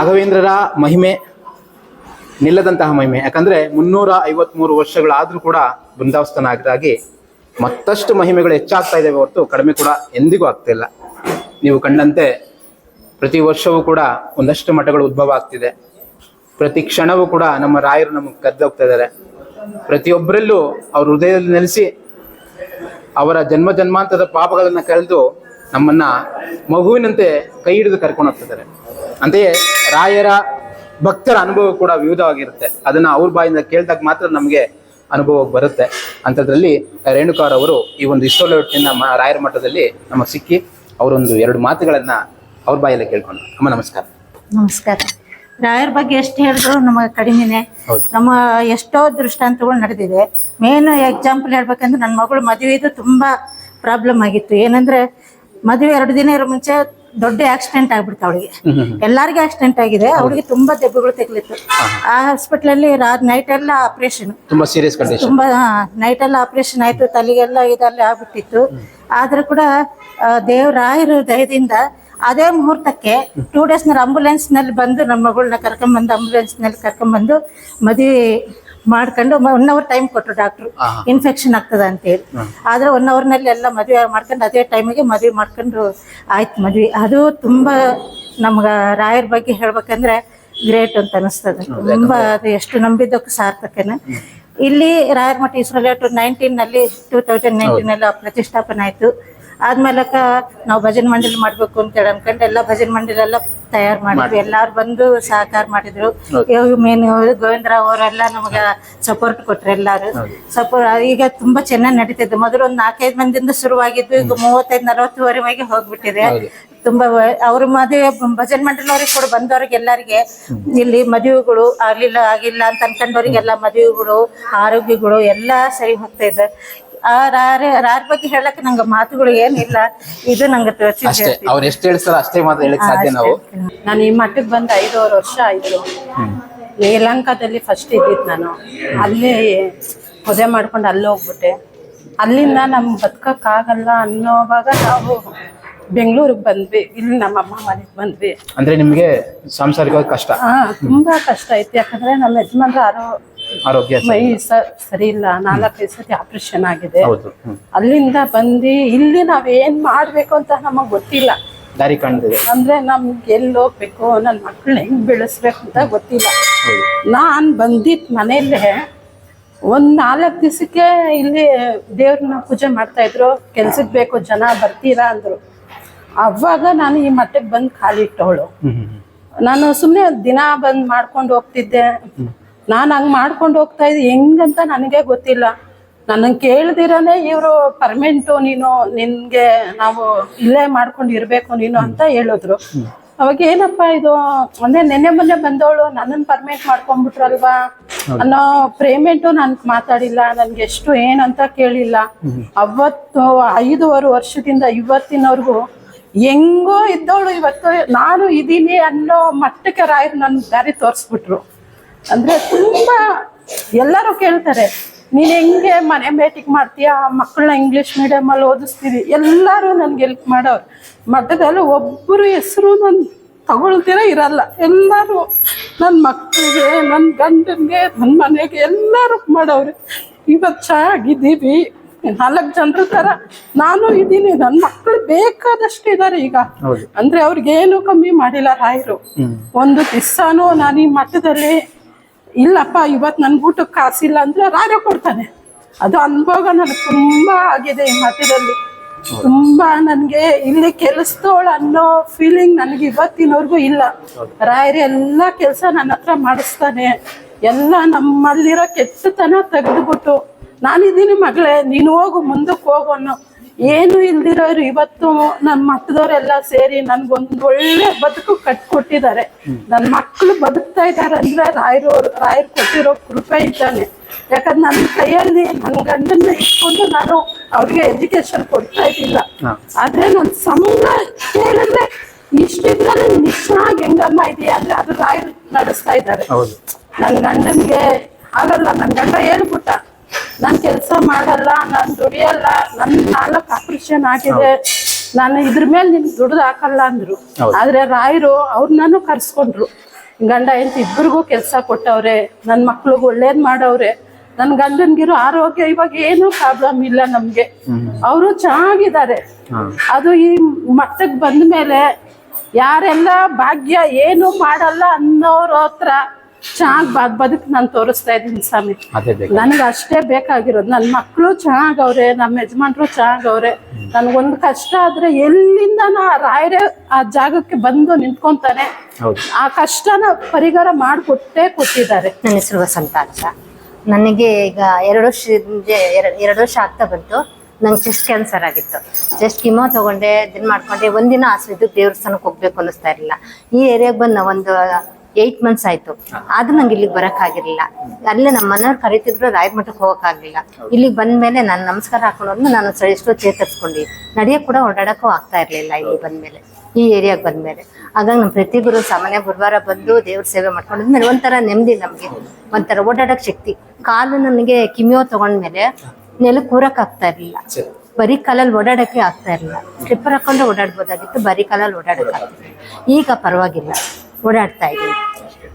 ರಾಘವೇಂದ್ರರ ಮಹಿಮೆ ನಿಲ್ಲದಂತಹ ಮಹಿಮೆ. ಯಾಕಂದ್ರೆ ಮುನ್ನೂರ ಐವತ್ಮೂರು ವರ್ಷಗಳಾದರೂ ಕೂಡ ಬೃಂದಾವಸ್ಥನಾಗಿ ಮತ್ತಷ್ಟು ಮಹಿಮೆಗಳು ಹೆಚ್ಚಾಗ್ತಾ ಇದ್ದಾವೆ ಹೊರತು ಕಡಿಮೆ ಕೂಡ ಎಂದಿಗೂ ಆಗ್ತಾ ಇಲ್ಲ. ನೀವು ಕಂಡಂತೆ ಪ್ರತಿ ವರ್ಷವೂ ಕೂಡ ಒಂದಷ್ಟು ಮಠಗಳು ಉದ್ಭವ ಆಗ್ತಿದೆ. ಪ್ರತಿ ಕ್ಷಣವೂ ಕೂಡ ನಮ್ಮ ರಾಯರು ನಮಗೆ ಕದ್ದೋಗ್ತಾ ಇದ್ದಾರೆ. ಪ್ರತಿಯೊಬ್ಬರಲ್ಲೂ ಅವ್ರ ಹೃದಯದಲ್ಲಿ ನೆಲೆಸಿ ಅವರ ಜನ್ಮ ಜನ್ಮಾಂತರದ ಪಾಪಗಳನ್ನು ಕಳೆದು ನಮ್ಮನ್ನ ಮಗುವಿನಂತೆ ಕೈ ಹಿಡಿದು ಕರ್ಕೊಂಡು ಹೋಗ್ತಿದ್ದಾರೆ ಅಂತೆಯೇ ರಾಯರ ಭಕ್ತರ ಅನುಭವ ಕೂಡ ವಿವಿಧವಾಗಿರುತ್ತೆ. ಅದನ್ನ ಅವ್ರ ಬಾಯಿಂದ ಕೇಳ್ದಾಗ ಮಾತ್ರ ನಮಗೆ ಅನುಭವ ಬರುತ್ತೆ. ಅಂಥದ್ರಲ್ಲಿ ರೇಣುಕಾರವರು ಈ ಒಂದು ಇಷ್ಟೊಳ್ಳೆಟ್ಟಿನ ಮ ರಾಯರ ಮಠದಲ್ಲಿ ನಮಗೆ ಸಿಕ್ಕಿ ಅವರೊಂದು ಎರಡು ಮಾತುಗಳನ್ನ ಅವ್ರ ಬಾಯಲ್ಲೇ ಕೇಳ್ಕೊಂಡು ಅಮ್ಮ ನಮಸ್ಕಾರ. ನಮಸ್ಕಾರ. ರಾಯರ ಬಗ್ಗೆ ಎಷ್ಟು ಹೇಳಿದ್ರು ನಮಗೆ ಕಡಿಮೆನೆ. ನಮ್ಮ ಎಷ್ಟೋ ದೃಷ್ಟಾಂತಗಳು ನಡೆದಿದೆ. ಮೇನ್ ಎಕ್ಸಾಂಪಲ್ ಹೇಳ್ಬೇಕಂದ್ರೆ ನನ್ನ ಮಗಳು ಮದುವೆದು ತುಂಬಾ ಪ್ರಾಬ್ಲಮ್ ಆಗಿತ್ತು. ಏನಂದ್ರೆ ಮದುವೆ ಎರಡು ದಿನ ಇರೋ ಮುಂಚೆ ದೊಡ್ಡ ಆಕ್ಸಿಡೆಂಟ್ ಆಗ್ಬಿಡ್ತು ಅವಳಿಗೆ. ಎಲ್ಲರಿಗೂ ಆಕ್ಸಿಡೆಂಟ್ ಆಗಿದೆ. ಅವಳಿಗೆ ತುಂಬಾ ದೆಬ್ಬಗಳು ತೆಗ್ಲಿತ್ತು. ಆ ಹಾಸ್ಪಿಟ್ಲಲ್ಲಿ ನೈಟ್ ಎಲ್ಲ ಆಪರೇಷನ್ ತುಂಬಾ ಸೀರಿಯಸ್ ಕಂಡೀಷನ್ ತುಂಬಾ ನೈಟ್ ಎಲ್ಲ ಆಪರೇಷನ್ ಆಯ್ತು. ತಲೆಗೆಲ್ಲ ಇದರಲ್ಲಿ ಆಗ್ಬಿಟ್ಟಿತ್ತು. ಆದ್ರೂ ಕೂಡ ದೇವರಾಯರು ದೇವರಾಯರ ದಯದಿಂದ ಅದೇ ಮುಹೂರ್ತಕ್ಕೆ ಟೂ ಡೇಸ್ನಲ್ಲಿ ಆಂಬುಲೆನ್ಸ್ನಲ್ಲಿ ಬಂದು ನಮ್ಮ ಮಗಳನ್ನ ಕರ್ಕೊಂಡ್ ಬಂದು ಆಂಬುಲೆನ್ಸ್ನಲ್ಲಿ ಕರ್ಕೊಂಡ್ ಬಂದು ಮದುವೆ ಮಾಡ್ಕೊಂಡು ಒನ್ ಅವರ್ ಟೈಮ್ ಕೊಟ್ರು ಡಾಕ್ಟ್ರು ಇನ್ಫೆಕ್ಷನ್ ಆಗ್ತದ ಅಂತೇಳಿ. ಆದ್ರೆ ಒನ್ ಅವರ್ನಲ್ಲಿ ಎಲ್ಲ ಮದುವೆ ಮಾಡ್ಕೊಂಡು ಅದೇ ಟೈಮಿಗೆ ಮದುವೆ ಮಾಡ್ಕೊಂಡು ಆಯ್ತು ಮದ್ವೆ. ಅದು ತುಂಬಾ ನಮ್ಗ ರಾಯರ್ ಬಗ್ಗೆ ಹೇಳ್ಬೇಕಂದ್ರೆ ಗ್ರೇಟ್ ಅಂತ ಅನಿಸ್ತದೆ. ತುಂಬಾ ಅದು ಎಷ್ಟು ನಂಬಿದ್ದಕ್ಕೂ ಸಾರ್ಥಕನ. ಇಲ್ಲಿ ರಾಯರ್ ಮಠ ಇಸ್ರೋಲೆ ಟು ನೈನ್ಟೀನ್ನಲ್ಲಿ ಟೂ ತೌಸಂಡ್ ನೈನ್ಟೀನ್ ಅಲ್ಲಿ ಪ್ರತಿಷ್ಠಾಪನೆ ಆಯ್ತು. ಆದ್ಮೇಲಕ ನಾವು ಭಜನ್ ಮಂಡಳಿ ಮಾಡ್ಬೇಕು ಅಂತ ಹೇಳಿ ಅನ್ಕೊಂಡು. ಎಲ್ಲ ಭಜನ್ ಮಂಡಳಿ ಎಲ್ಲ ತಯಾರು ಮಾಡಿದ್ವಿ. ಎಲ್ಲಾರು ಬಂದು ಸಹಕಾರ ಮಾಡಿದ್ರು. ಮೇನ್ ಗೋವಿಂದರಾವ್ ಅವರೆಲ್ಲ ನಮಗ ಸಪೋರ್ಟ್ ಕೊಟ್ರು ಎಲ್ಲಾರು. ಸಪೋರ್ಟ್ ಈಗ ತುಂಬಾ ಚೆನ್ನಾಗಿ ನಡೀತಿದೆ. ಮೊದಲು ಒಂದ್ ನಾಲ್ಕೈದು ಮಂದಿಯಿಂದ ಶುರುವಾಗಿದ್ದು ಈಗ ಮೂವತ್ತೈದು ನಲವತ್ತುವರೆಗೆ ಹೋಗ್ಬಿಟ್ಟಿದೆ. ತುಂಬಾ ಅವ್ರ ಮದುವೆ ಭಜನ್ ಮಂಡಳಿ ಅವ್ರಿಗೆ ಕೂಡ ಬಂದವ್ರಿಗೆ ಎಲ್ಲರಿಗೆ ಇಲ್ಲಿ ಮದುವೆಗಳು ಆಗ್ಲಿಲ್ಲ ಆಗಿಲ್ಲ ಅಂತ ಅನ್ಕೊಂಡವ್ರಿಗೆಲ್ಲ ಮದುವೆಗಳು ಆರೋಗ್ಯಗಳು ಎಲ್ಲಾ ಸರಿ ಹೋಗ್ತಾ ಇದೆ. ಆ ರಾರ ರಾರ ಬಗ್ಗೆ ಹೇಳಕ್ ನಂಗ ಮಾತುಗಳು ಏನಿಲ್ಲ. ಇದು ನಂಗೆ ಅಷ್ಟೇ ಅವ್ರು ಎಷ್ಟು ಹೇಳ್ತಾರೋ ಅಷ್ಟೇ ಮಾತ್ರ ಹೇಳಕ್ ಸಾಧ್ಯ ನಾವು. ನಾನು ಈ ಮಟ್ಟಕ್ಕೆ ಬಂದು ಐದೂವರೆ ವರ್ಷ ಆಯ್ತು. ಶ್ರೀಲಂಕಾದಲ್ಲಿ ಫಸ್ಟ್ ಇದ್ದಿದ್ ನಾನು. ಅಲ್ಲಿ ಮದುವೆ ಮಾಡ್ಕೊಂಡು ಅಲ್ಲಿ ಹೋಗ್ಬಿಟ್ಟೆ. ಅಲ್ಲಿಂದ ನಮ್ಗೆ ಬದುಕಕ್ಕಾಗಲ್ಲ ಅನ್ನೋವಾಗ ನಾವು ಬೆಂಗಳೂರಿಗೆ ಬಂದ್ವಿ. ಇಲ್ಲಿ ನಮ್ಮ ಅಮ್ಮ ಮನೆಗೆ ಬಂದ್ವಿ. ಅಂದ್ರೆ ನಿಮ್ಗೆ ಸಾಂಸಾರಿಕವಾಗಿ ಕಷ್ಟ. ಹಾ ತುಂಬಾ ಕಷ್ಟ ಐತಿ ಯಾಕಂದ್ರೆ ನಮ್ಮ ಯಜಮಾನ್ರು ಆರೋ ಆರೋಗ್ಯ. ಮೈ ಸರಿ ಇಲ್ಲ ನಾಲ್ಕೈದು ಸತಿ ಆಪರೇಷನ್ ಆಗಿದೆ. ಅಲ್ಲಿಂದ ಬಂದು ಇಲ್ಲಿ ನಾವೇನ್ ಮಾಡ್ಬೇಕು ಅಂತ ನಮಗ್ ಗೊತ್ತಿಲ್ಲ. ದಾರಿ ಕಾಣ್ತಿದೆ ಅಂದ್ರೆ ನಮ್ಗೆ ಎಲ್ಲಿ ಹೋಗ್ಬೇಕು ನನ್ನ ಮಕ್ಕಳನ್ನ ಹೆಂಗ್ ಬೆಳೆಸ್ಬೇಕು ಅಂತ ಗೊತ್ತಿಲ್ಲ. ನಾನ್ ಬಂದಿದ್ ಮನೆಯಲ್ಲೇ ಒಂದ್ ನಾಲ್ಕು ದಿವಸಕ್ಕೆ ಇಲ್ಲಿ ದೇವ್ರನ್ನ ಪೂಜೆ ಮಾಡ್ತಾ ಇದ್ರು ಕೆಲ್ಸಕ್ಕೆ ಬೇಕು ಜನ ಬರ್ತೀರಾ ಅಂದ್ರು. ಅವಾಗ ನಾನು ಈ ಮಟ್ಟಕ್ಕೆ ಬಂದು ಹ್ಮ್. ನಾನು ಸುಮ್ಮನೆ ದಿನ ಬಂದ್ ಮಾಡ್ಕೊಂಡು ಹೋಗ್ತಿದ್ದೆ. ನಾನು ಹಂಗ್ ಮಾಡ್ಕೊಂಡು ಹೋಗ್ತಾ ಇದ್ದೆ. ಹೆಂಗಂತ ನನಗೆ ಗೊತ್ತಿಲ್ಲ. ನನ್ನ ಕೇಳ್ದಿರನೇ ಇವರು ಪರ್ಮೆಂಟು ನೀನು ನಿನ್ಗೆ ನಾವು ಇಲ್ಲೇ ಮಾಡ್ಕೊಂಡು ಇರಬೇಕು ನೀನು ಅಂತ ಹೇಳಿದ್ರು. ಅವಾಗ ಏನಪ್ಪ ಇದು ಅಂದ್ರೆ ನೆನ್ನೆ ಮೊನ್ನೆ ಬಂದವಳು ನನ್ನನ್ನು ಪರ್ಮೆಂಟ್ ಮಾಡ್ಕೊಂಡ್ಬಿಟ್ರಲ್ವಾ? ಅನ್ನೋ ಪೇಮೆಂಟು ನನ್ ಮಾತಾಡಿಲ್ಲ. ನನ್ಗೆ ಎಷ್ಟು ಏನಂತ ಕೇಳಿಲ್ಲ. ಅವತ್ತು ಐದೂವರೆ ವರ್ಷದಿಂದ ಇವತ್ತಿನವರೆಗೂ ಹೆಂಗೋ ಇದ್ದವಳು ಇವತ್ತು. ನಾನು ಇದ್ದೀನಿ ಅನ್ನೋ ಮಟ್ಟಕ್ಕೆ ರಾಯರು ನನ್ ದಾರಿ ತೋರಿಸ್ಬಿಟ್ರು. ಅಂದ್ರೆ ತುಂಬಾ ಎಲ್ಲರೂ ಕೇಳ್ತಾರೆ ನೀನ್ ಹೆಂಗೆ ಮನೆ ಭೇಟಿಗೆ ಮಾಡ್ತೀಯಾ? ಮಕ್ಕಳನ್ನ ಇಂಗ್ಲಿಷ್ ಮೀಡಿಯಂ ಅಲ್ಲಿ ಓದಿಸ್ತೀವಿ. ಎಲ್ಲರೂ ನನ್ಗೆ ಹೆಲ್ಪ್ ಮಾಡೋರು. ಮಠದಲ್ಲಿ ಒಬ್ಬರು ಹೆಸರು ನನ್ ತಗೊಳ್ತೀರ ಇರಲ್ಲ. ಎಲ್ಲರೂ ನನ್ನ ಮಕ್ಕಳಿಗೆ ನನ್ನ ಗಂಡನ್ಗೆ ನನ್ನ ಮನೆಗೆ ಎಲ್ಲರೂ ಮಾಡೋರು. ಇವತ್ತು ಚೆನ್ನಾಗಿದ್ದೀವಿ ನಾಲ್ಕು ಜನರ ತರ ನಾನು ಇದ್ದೀನಿ. ನನ್ನ ಮಕ್ಕಳು ಬೇಕಾದಷ್ಟು ಇದ್ದಾರೆ ಈಗ. ಹೌದು. ಅಂದ್ರೆ ಅವ್ರಿಗೇನು ಕಮ್ಮಿ ಮಾಡಿಲ್ಲ ರಾಯರು. ಒಂದು ದಿವಸನೂ ನಾನು ಈ ಮಠದಲ್ಲಿ ಇಲ್ಲಪ್ಪ ಇವತ್ತು ನನ್ನ ಊಟಕ್ಕೆ ಕಾಸಿಲ್ಲ ಅಂದ್ರೆ ರಾಯ ಕೊಡ್ತಾನೆ. ಅದು ಅನುಭವ ನನಗೆ ತುಂಬಾ ಆಗಿದೆ ಈ ಮಠದಲ್ಲಿ ತುಂಬಾ ನನಗೆ ಇಲ್ಲಿ ಕೆಲಸದವಳು ಅನ್ನೋ ಫೀಲಿಂಗ್ ನನಗೆ ಇವತ್ತಿನವರೆಗೂ ಇಲ್ಲ. ರಾಯರು ಎಲ್ಲ ಕೆಲಸ ನನ್ನ ಹತ್ರ ಮಾಡಿಸ್ತಾನೆ. ಎಲ್ಲ ನಮ್ಮಲ್ಲಿರೋ ಕೆಟ್ಟತನ ತೆಗೆದುಬಿಟ್ಟು, ನಾನಿದ್ದೀನಿ ಮಗಳೇ, ನೀನು ಹೋಗು ಮುಂದಕ್ಕೆ ಹೋಗು ಅನ್ನೋ ಏನು ಇಲ್ದಿರೋರು ಇವತ್ತು ನನ್ನ ಮಟ್ಟದವರೆಲ್ಲ ಸೇರಿ ನನ್ಗೊಂದು ಒಳ್ಳೆ ಬದುಕು ಕಟ್ಕೊಟ್ಟಿದ್ದಾರೆ. ನನ್ನ ಮಕ್ಕಳು ಬದುಕ್ತಾ ಇದ್ದಾರೆ ಅಂದ್ರೆ ರಾಯರು ರಾಯರ್ ಕೊಟ್ಟಿರೋ ಕೃಪೆ ಇದ್ದಾನೆ. ಯಾಕಂದ್ರೆ ನನ್ನ ಕೈಯಲ್ಲಿ ನನ್ನ ಗಂಡನ್ನ ಇಟ್ಕೊಂಡು ನಾನು ಅವ್ರಿಗೆ ಎಜುಕೇಶನ್ ಕೊಡ್ತಾ ಇದ್ದಿಲ್ಲ. ಆದ್ರೆ ನನ್ನ ಸಂಬಳ ಕೇಳಿದ್ರೆ ಇಷ್ಟಿದ್ರೆ ನಿಶ್ಚಾಗಿ ಹೆಂಗಮ್ಮ ಇದೆಯಾ ಅಂದ್ರೆ ಅದು ರಾಯರು ನಡೆಸ್ತಾ ಇದ್ದಾರೆ. ನನ್ನ ಗಂಡನ್ಗೆ ಆಗಲ್ಲ ನನ್ನ ಗಂಡ ಹೇಳ್ಬಿಟ್ಟ ನಾನ್ ಕೆಲಸ ಮಾಡಲ್ಲ ನಾನ್ ದುಡಿಯಲ್ಲ ನನ್ ನಾಲ್ಕು ಆಪರೇಷನ್ ಆಗಿದೆ. ನಾನು ಇದ್ರ ಮೇಲೆ ನಿನ್ ದುಡ್ದು ಹಾಕಲ್ಲ ಅಂದ್ರು. ಆದ್ರೆ ರಾಯರು ಅವ್ರನ್ನೂ ಕರ್ಸ್ಕೊಂಡ್ರು. ಗಂಡ ಹೆಂಡತಿ ಇಬ್ಬರಿಗೂ ಕೆಲಸ ಕೊಟ್ಟವ್ರೆ ನನ್ನ ಮಕ್ಳಿಗೂ ಒಳ್ಳೇದ್ ಮಾಡವ್ರೆ. ನನ್ನ ಗಂಡನ್ಗಿರೋ ಆರೋಗ್ಯ ಇವಾಗ ಏನು ಪ್ರಾಬ್ಲಮ್ ಇಲ್ಲ ನಮ್ಗೆ. ಅವರು ಚೆನ್ನಾಗಿದ್ದಾರೆ. ಅದು ಈ ಮಟ್ಟಕ್ಕೆ ಬಂದ ಮೇಲೆ ಯಾರೆಲ್ಲ ಭಾಗ್ಯ ಏನು ಮಾಡಲ್ಲ ಅನ್ನೋರ ಹತ್ರ ಚೆನ್ನಾಗಿ ಬದುಕು ನಾನು ತೋರಿಸ್ತಾ ಇದ್ದೀನಿ ಸ್ವಾಮಿ. ನನಗೆ ಅಷ್ಟೇ ಬೇಕಾಗಿರೋದು. ನನ್ನ ಮಕ್ಕಳು ಚೆನ್ನಾಗವ್ರೆ ನಮ್ಮ ಯಜಮಾನ್ರು ಚೆನ್ನಾಗವ್ರೆ ನನಗೊಂದು ಕಷ್ಟ ಆದ್ರೆ ಎಲ್ಲಿಂದ ನಾ ರಾಯರೇ ಆ ಜಾಗಕ್ಕೆ ಬಂದು ನಿಂತ್ಕೊಂತಾನೆ? ಆ ಕಷ್ಟನ ಪರಿಹಾರ ಮಾಡಿಕೊಟ್ಟೇ ಕೊಟ್ಟಿದ್ದಾರೆ. ನನ್ನ ಹೆಸರು ವಸಂತ ಅಂತ. ನನಗೆ ಈಗ ಎರಡು ವರ್ಷ ಎರಡು ಎರಡು ವರ್ಷ ಆಗ್ತಾ ಬಂತು. ನಂಗೆ ಚೆಸ್ಟ್ ಕ್ಯಾನ್ಸರ್ ಆಗಿತ್ತು. ಜಸ್ಟ್ ಕಿಮೋ ತಗೊಂಡೆ ಇದನ್ನ ಮಾಡ್ಕೊಂಡೆ. ಒಂದಿನ ಆಸ್ಪತ್ರೆ ದೇವಸ್ಥಾನಕ್ಕೆ ಹೋಗ್ಬೇಕು ಅನ್ನಿಸ್ತಾ ಇರಲಿಲ್ಲ. ಈ ಏರಿಯಾಗೆ ಬಂದು ನಾವು ಒಂದು ಏಯ್ಟ್ ಮಂತ್ಸ್ ಆಯ್ತು. ಆದ್ರೂ ನಂಗೆ ಇಲ್ಲಿಗೆ ಬರೋಕ್ಕಾಗಿರ್ಲಿಲ್ಲ. ಅಲ್ಲೇ ನಮ್ಮ ಮನೆಯವ್ರು ಕರಿತಿದ್ರು ರಾಯಮಠಕ್ಕೆ ಹೋಗೋಕ್ಕಾಗಲಿಲ್ಲ. ಇಲ್ಲಿಗೆ ಬಂದ್ಮೇಲೆ ನಾನು ನಮಸ್ಕಾರ ಹಾಕೊಂಡು ನಾನು ಎಷ್ಟೋ ಚೇತರಿಸ್ಕೊಂಡು. ನಡೆಯೋಕೆ ಕೂಡ ಓಡಾಡಕ್ಕೂ ಆಗ್ತಾ ಇರಲಿಲ್ಲ ಇಲ್ಲಿ ಬಂದ್ಮೇಲೆ ಈ ಏರಿಯಾಗೆ ಬಂದ್ಮೇಲೆ. ಹಾಗಾಗಿ ನಮ್ಮ ಪ್ರತಿ ಗುರು ಸಾಮಾನ್ಯ ಗುರುವಾರ ಬಂದು ದೇವ್ರ ಸೇವೆ ಮಾಡ್ಕೊಂಡಿದ್ಮೇಲೆ ಒಂಥರ ನೆಮ್ಮದಿ ನಮಗೆ. ಒಂಥರ ಓಡಾಡಕ್ ಶಕ್ತಿ. ಕಾಲು ನನಗೆ ಕಿಮಿಯೋ ತಗೊಂಡ್ಮೇಲೆ ನೆಲಕ್ಕೆ ಕೂರಕ್ ಆಗ್ತಾ ಇರ್ಲಿಲ್ಲ. ಬರೀ ಕಾಲಲ್ಲಿ ಓಡಾಡಕ್ಕೆ ಆಗ್ತಾ ಇರಲಿಲ್ಲ. ಸ್ಲಿಪ್ಪರ್ ಹಾಕೊಂಡು ಓಡಾಡ್ಬೋದಾಗಿತ್ತು ಬರೀ ಕಾಲಲ್ಲಿ ಓಡಾಡಕ್ ಆಗ್ತಿರ್ಲಿಲ್ಲ. ಈಗ ಪರವಾಗಿಲ್ಲ. ಓಡಾಡ್ತಾ ಇದ್ದೀನಿ.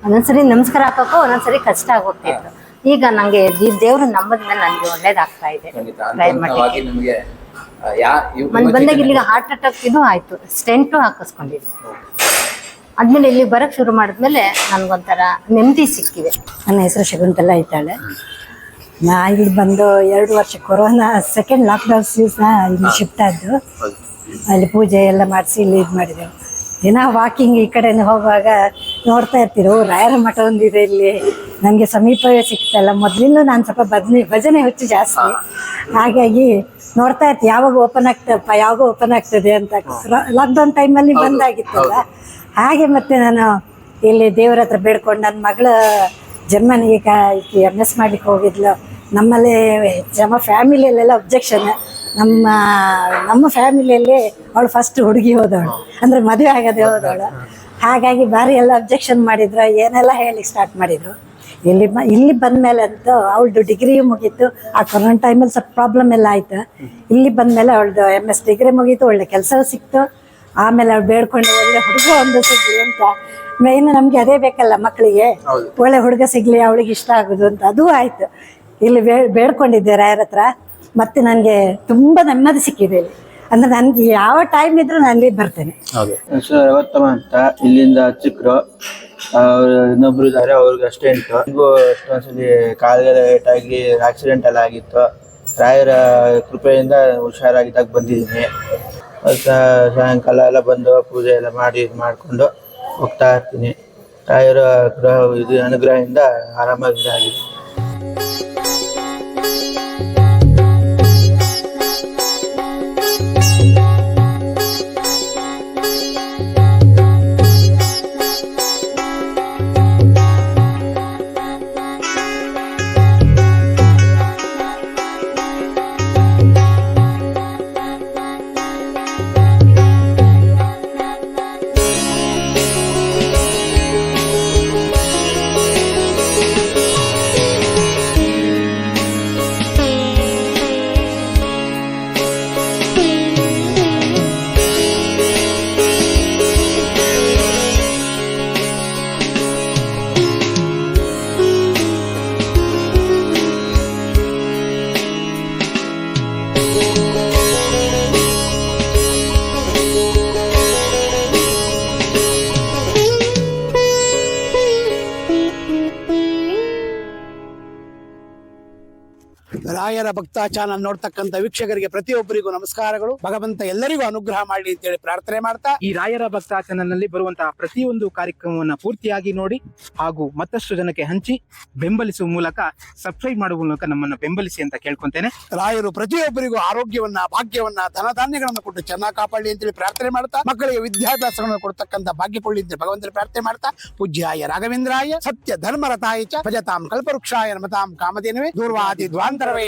ಒಂದೊಂದ್ಸರಿ ನಮಸ್ಕಾರ ಹಾಕೋಕ್ಕೂ ಒಂದೊಂದ್ಸರಿ ಕಷ್ಟ ಆಗೋಗ್ತಿತ್ತು. ಈಗ ನಂಗೆ ಈ ದೇವ್ರು ನಂಬದ್ಮೇಲೆ ನನಗೆ ಒಳ್ಳೇದಾಗ್ತಾ ಇದೆ. ಯಾ ಮನ್ ಬಂದಾಗ ಇಲ್ಲಿಗೆ ಹಾರ್ಟ್ ಅಟ್ಯಾಕ್ ಇದು ಆಯ್ತು. ಸ್ಟೆಂಟು ಹಾಕಿಸ್ಕೊಂಡಿದ್ದೆ. ಆದ್ಮೇಲೆ ಇಲ್ಲಿ ಬರಕ್ ಶುರು ಮಾಡಿದ್ಮೇಲೆ ನನ್ಗೊಂಥರ ನೆಮ್ಮದಿ ಸಿಕ್ಕಿದೆ. ನನ್ನ ಹೆಸರು ಶಗುಂತಲ್ಲ ಇದ್ದಾಳೆ. ನಾ ಇಲ್ಲಿ ಬಂದು ಎರಡು ವರ್ಷ ಕೊರೋನಾ ಸೆಕೆಂಡ್ ಲಾಕ್ಡೌನ್ ದಿವಸ ಇಲ್ಲಿ ಶಿಫ್ಟ್ ಆದ್ದು. ಅಲ್ಲಿ ಪೂಜೆ ಎಲ್ಲ ಮಾಡಿಸಿ ಇಲ್ಲಿ ಇದು ಮಾಡಿದೆವು ದಿನ ವಾಕಿಂಗ್ ಈ ಕಡೆ ಹೋಗುವಾಗ ನೋಡ್ತಾ ಇರ್ತೀರಿ ರಾಯರ ಮಠ ಒಂದಿದೆ ಇಲ್ಲಿ. ನನಗೆ ಸಮೀಪವೇ ಸಿಕ್ತಲ್ಲ ಮೊದಲಿಂದ ನಾನು ಸ್ವಲ್ಪ ಭಜನೆ ಭಜನೆ ಹುಚ್ಚು ಜಾಸ್ತಿ. ಹಾಗಾಗಿ ನೋಡ್ತಾ ಇರ್ತೀವಿ ಯಾವಾಗ ಓಪನ್ ಆಗ್ತದಪ್ಪ ಯಾವಾಗ ಓಪನ್ ಆಗ್ತದೆ ಅಂತ. ಲಾಕ್ಡೌನ್ ಟೈಮಲ್ಲಿ ಬಂದಾಗಿತ್ತಲ್ಲ? ಹಾಗೆ ಮತ್ತೆ ನಾನು ಇಲ್ಲಿ ದೇವರ ಹತ್ರ ಬೇಡ್ಕೊಂಡು ನನ್ನ ಮಗಳ ಜರ್ಮನಿಗೆ ಕಾ ಎಂ ಎಸ್ ಮಾಡ್ಲಿಕ್ಕೆ ಹೋಗಿದ್ಲು. ನಮ್ಮಲ್ಲಿ ನಮ್ಮ ಫ್ಯಾಮಿಲಿಯಲ್ಲೆಲ್ಲ ಒಬ್ಜೆಕ್ಷನ್ ನಮ್ಮ ನಮ್ಮ ಫ್ಯಾಮಿಲಿಯಲ್ಲಿ ಅವಳು ಫಸ್ಟ್ ಹುಡುಗಿ ಹೋದವಳು. ಅಂದ್ರೆ ಮದುವೆ ಆಗದೆ ಹೋದವಳು. ಹಾಗಾಗಿ ಭಾರಿ ಎಲ್ಲ ಅಬ್ಜೆಕ್ಷನ್ ಮಾಡಿದ್ರು. ಏನೆಲ್ಲ ಹೇಳಿ ಸ್ಟಾರ್ಟ್ ಮಾಡಿದ್ರು? ಇಲ್ಲಿ ಬ ಇಲ್ಲಿ ಬಂದಮೇಲೆ ಅಂತೂ ಅವಳದು ಡಿಗ್ರಿ ಮುಗೀತು. ಆ ಕೊರೋನಾ ಟೈಮಲ್ಲಿ ಸ್ವಲ್ಪ ಪ್ರಾಬ್ಲಮ್ ಎಲ್ಲ ಆಯಿತು. ಇಲ್ಲಿ ಬಂದಮೇಲೆ ಅವಳದು ಎಂ ಎಸ್ ಡಿಗ್ರಿ ಮುಗೀತು. ಒಳ್ಳೆ ಕೆಲಸವೂ ಸಿಕ್ತು. ಆಮೇಲೆ ಅವ್ಳು ಬೇಡ್ಕೊಂಡು ಒಳ್ಳೆ ಹುಡುಗ ಒಂದು ಸಿಗ್ಲಿ ಅಂತ. ಮೇಯ್ನ್ ನಮ್ಗೆ ಅದೇ ಬೇಕಲ್ಲ ಮಕ್ಕಳಿಗೆ. ಒಳ್ಳೆ ಹುಡುಗ ಸಿಗ್ಲಿ ಅವಳಿಗೆ ಇಷ್ಟ ಆಗೋದು ಅಂತ. ಅದೂ ಆಯ್ತು. ಇಲ್ಲಿ ಬೇ ಬೇಡ್ಕೊಂಡಿದ್ದೆ ರಾಯರ ಹತ್ರ? ಮತ್ತೆ ನನಗೆ ತುಂಬ ನೆಮ್ಮದಿ ಸಿಕ್ಕಿದೆ ಅಂದ್ರೆ ನನಗೆ ಯಾವ ಟೈಮ್ ಇದ್ರೂ ನಾನು ಇಲ್ಲಿ ಬರ್ತೇನೆ. ಹೆಸರು ರವತ್ತಮ ಅಂತ ಇಲ್ಲಿಂದ ಚಿಕ್ಕರು ಅವ್ರು ಇನ್ನೊಬ್ರು ಇದ್ದಾರೆ ಅವ್ರಿಗೆ ನನಗೂ ಅಷ್ಟೊಂದ್ಸಲಿ ಕಾಲ್ಗೆಲ್ಲ ಏಟಾಗಿ ಆಕ್ಸಿಡೆಂಟ್ ಎಲ್ಲ ಆಗಿತ್ತು. ರಾಯರ ಕೃಪೆಯಿಂದ ಹುಷಾರಾಗಿದ್ದಾಗ ಬಂದಿದ್ದೀನಿ. ಮತ್ತು ಸಾಯಂಕಾಲ ಎಲ್ಲ ಬಂದು ಪೂಜೆ ಎಲ್ಲ ಮಾಡಿ ಇದು ಮಾಡಿಕೊಂಡು ಹೋಗ್ತಾ ಇರ್ತೀನಿ. ರಾಯರ ಗ್ರಹ ಇದು ಅನುಗ್ರಹದಿಂದ ಆರಾಮಾಗಿ ಇದಾಗಿದೆ ಭಕ್ತ ಚಾನಲ್ ನೋಡ್ತಕ್ಕಂಥ ವೀಕ್ಷಕರಿಗೆ ಪ್ರತಿಯೊಬ್ಬರಿಗೂ ನಮಸ್ಕಾರಗಳು. ಭಗವಂತ ಎಲ್ಲರಿಗೂ ಅನುಗ್ರಹ ಮಾಡಲಿ ಅಂತೇಳಿ ಪ್ರಾರ್ಥನೆ ಮಾಡ್ತಾ ಈ ರಾಯರ ಭಕ್ತ ಚಾನಲ್ನಲ್ಲಿ ಬರುವಂತಹ ಪ್ರತಿಯೊಂದು ಕಾರ್ಯಕ್ರಮವನ್ನ ಪೂರ್ತಿಯಾಗಿ ನೋಡಿ ಹಾಗೂ ಮತ್ತಷ್ಟು ಜನಕ್ಕೆ ಹಂಚಿ ಬೆಂಬಲಿಸುವ ಮೂಲಕ ಸಬ್ಸ್ಕ್ರೈಬ್ ಮಾಡುವ ಮೂಲಕ ನಮ್ಮನ್ನು ಬೆಂಬಲಿಸಿ ಅಂತ ಕೇಳ್ಕೊಂತೇನೆ. ರಾಯರು ಪ್ರತಿಯೊಬ್ಬರಿಗೂ ಆರೋಗ್ಯವನ್ನ, ಭಾಗ್ಯವನ್ನ, ಧನಧಾನ್ಯಗಳನ್ನ ಕೊಟ್ಟು ಚೆನ್ನಾಗಿ ಕಾಪಾಡಲಿ ಅಂತೇಳಿ ಪ್ರಾರ್ಥನೆ ಮಾಡ್ತಾ, ಮಕ್ಕಳಿಗೆ ವಿದ್ಯಾಭ್ಯಾಸಗಳನ್ನು ಕೊಡ್ತಕ್ಕಂಥ ಭಾಗ್ಯ ಕೊಳ್ಳಿ ಅಂತ ಭಗವಂತನ ಪ್ರಾರ್ಥನೆ ಮಾಡ್ತಾ, ಪೂಜ್ಯಾಯ ರಾಘವೇಂದ್ರಾಯ ಸತ್ಯ ಧರ್ಮರತಾಯ ಚ ಭಜತಾಂ ಕಲ್ಪವೃಕ್ಷಾಯ ನಮತಾಂ ಕಾಮಧೇನವೇ ದೂರ್ವಾದಿ ದ್ವಾಂತರವೇ